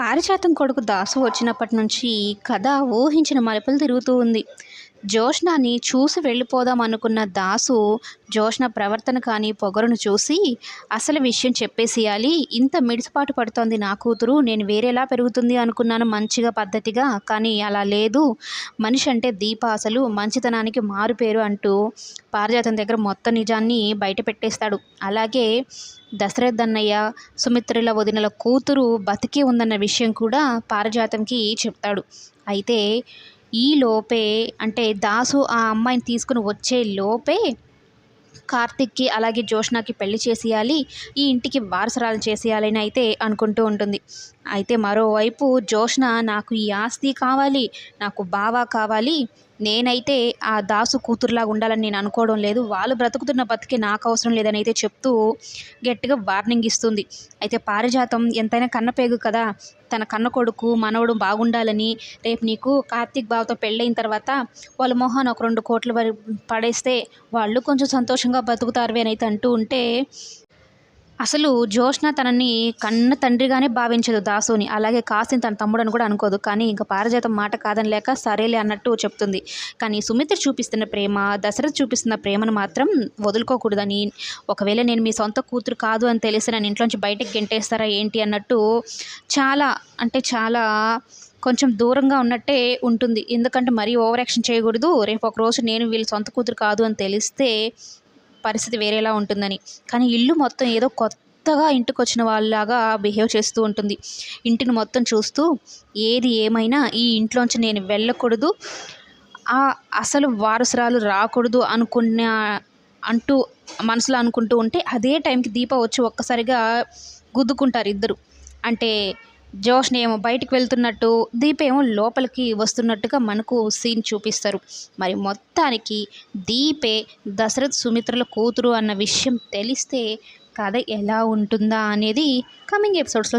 పారిజాతం కొడుకు దాసు వచ్చినప్పటి నుంచి ఈ కథ ఊహించిన మలుపులు తిరుగుతూ ఉంది. జోష్నాని చూసి వెళ్ళిపోదాం అనుకున్న దాసు జోష్న ప్రవర్తన కానీ పొగరును చూసి అసలు విషయం చెప్పేసేయాలి ఇంత మిడిసిపాటు పడుతోంది నా కూతురు నేను వేరేలా పెరుగుతుంది అనుకున్నాను మంచిగా పద్ధతిగా కానీ అలా లేదు. మనిషి అంటే దీప అసలు మంచితనానికి మారు పేరు అంటూ పారిజాతం దగ్గర మొత్తం నిజాన్ని బయట పెట్టేస్తాడు. అలాగే దశరథ్ అన్నయ్య సుమిత్రుల వదినల కూతురు బతికి ఉందన్న విషయం కూడా పారిజాతంకి చెప్తాడు. అయితే ఈ లోపే అంటే దాసు ఆ అమ్మాయిని తీసుకుని వచ్చే లోపే కార్తిక్కి అలాగే జోష్నాకి పెళ్ళి చేసేయాలి ఈ ఇంటికి వారసరాలు చేసేయాలని అయితే అనుకుంటూ ఉంటుంది. అయితే మరోవైపు జోష్న నాకు ఈ ఆస్తి కావాలి నాకు బావా కావాలి నేనైతే ఆ దాసు కూతురులాగా ఉండాలని నేను అనుకోవడం లేదు వాళ్ళు బ్రతుకుతున్న బతికి నాకు అవసరం లేదని అయితే చెప్తూ గట్టిగా వార్నింగ్ ఇస్తుంది. అయితే పారిజాతం ఎంతైనా కన్నపేగు కదా తన కన్న కొడుకు మనవడు బాగుండాలని రేపు నీకు కార్తీక్ బావతో పెళ్ళైన తర్వాత వాళ్ళ మొహాన్ ఒక రెండు కోట్ల పడేస్తే వాళ్ళు కొంచెం సంతోషంగా బతుకుతారు అని అయితే అంటూ ఉంటే అసలు జోష్న తనని కన్న తండ్రిగానే భావించదు దాసుని. అలాగే కాసిని తన తమ్ముడని కూడా అనుకోదు. కానీ ఇంకా పారిజాతం మాట కాదని లేక సరేలే అన్నట్టు చెప్తుంది. కానీ సుమిత్ర చూపిస్తున్న ప్రేమ దశరథ్ చూపిస్తున్న ప్రేమను మాత్రం వదులుకోకూడదని. ఒకవేళ నేను మీ సొంత కూతురు కాదు అని తెలిసి నన్ను ఇంట్లోంచి బయటకు గెంటేస్తారా ఏంటి అన్నట్టు చాలా అంటే చాలా కొంచెం దూరంగా ఉన్నట్టే ఉంటుంది. ఎందుకంటే మరీ ఓవర్ యాక్షన్ చేయకూడదు. రేపు ఒక రోజు నేను వీళ్ళ సొంత కూతురు కాదు అని తెలిస్తే పరిస్థితి వేరేలా ఉంటుందని. కానీ ఇల్లు మొత్తం ఏదో కొత్తగా ఇంటికి వచ్చిన వాళ్ళలాగా బిహేవ్ చేస్తూ ఉంటుంది. ఇంటిని మొత్తం చూస్తూ ఏది ఏమైనా ఈ ఇంట్లోంచి నేను వెళ్ళకూడదు ఆ అసలు వారసురాలు రాకూడదు అనుకున్న అంటూ మనసులో అనుకుంటూ ఉంటే అదే టైంకి దీప వచ్చి ఒక్కసారిగా గుద్దుకుంటారు ఇద్దరు. అంటే జోష్ని ఏమో బయటికి వెళ్తున్నట్టు దీప ఏమో లోపలికి వస్తున్నట్టుగా మనకు సీన్ చూపిస్తారు. మరి మొత్తానికి దీపే దశరథ్ సుమిత్రల కూతురు అన్న విషయం తెలిస్తే కథ ఎలా ఉంటుందా అనేది కమింగ్ ఎపిసోడ్స్లో